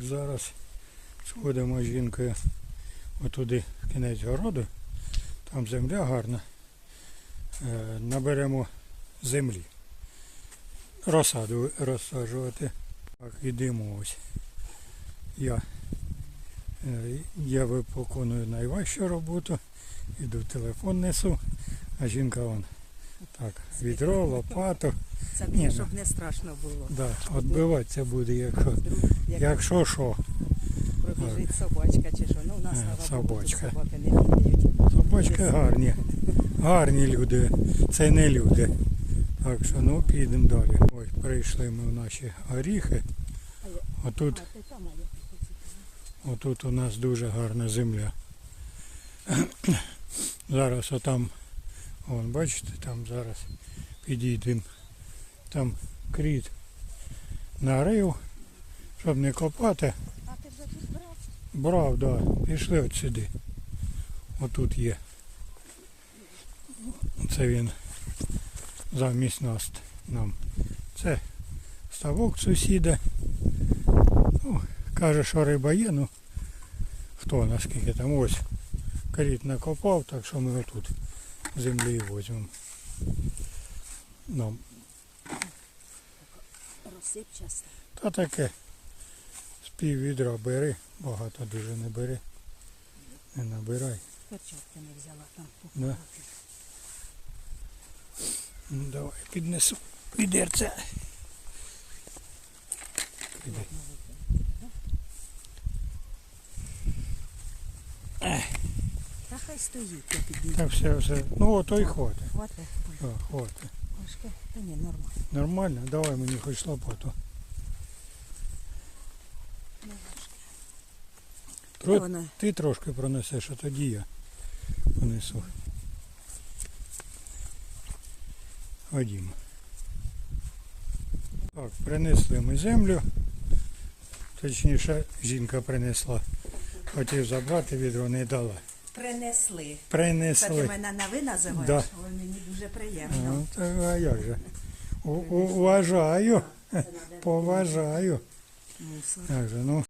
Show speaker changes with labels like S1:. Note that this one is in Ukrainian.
S1: зараз сходимо з жінкою отуди в кінець городу. Там земля гарна. Е, Наберемо землі. Розсаду розсаджувати. Так, ідемо ось. Я, е, я виконую найважчу роботу. Іду телефон несу, а жінка вон так, відро, лопату.
S2: Це
S1: Ні,
S2: щоб не страшно було.
S1: Да, відбиватися буде,
S2: як
S1: якщо що.
S2: пробіжить собачка чи що. Ну, у нас
S1: Е,
S2: слава Богу,
S1: собачка.
S2: собаки не бігають.
S1: Собачки гарні. Гарні люди. Це не люди. Так що ну підемо далі. Ой, прийшли ми в наші горіхи. Отут,
S2: А, а
S1: отут у нас дуже гарна земля. Зараз отам, вон, бачите, там зараз підійдемо. Там кріт нарив, щоб не копати.
S2: А ти вже тут брав?
S1: Брав, да. Пішли от сюди. Отут є. Це він замість нас нам. Це ставок сусіда. Ну, каже, що риба є, ну хто наскільки там ось коріт накопав, так що ми отут землі возьмемо. Ну,
S2: Розсипчасто.
S1: та таке. Пів відра бери, багато дуже не бери. Не набирай.
S2: Перчатки не взяла там.
S1: Да. Ну, давай піднесу відерце. Іди.
S2: Та хай стоїть, я підійду.
S1: Так все, все. Ну ото й хватить.
S2: Хватить.
S1: О, хватить.
S2: Та ні, нормально.
S1: Нормально? Давай мені хоч лопату.
S2: Не важке.
S1: Тро-
S2: вона
S1: Ти трошки пронесеш, а тоді я понесу. Ходімо. Так, принесли ми землю. Точніше, жінка принесла. Хотів забрати відро, не дала.
S2: принесли. Це ти мене на ви називаєш?
S1: Да.
S2: Ой, мені дуже приємно.
S1: Ну, та, а як же? У- у- Уважаю, поважаю.
S2: мусор.
S1: Як же, ну,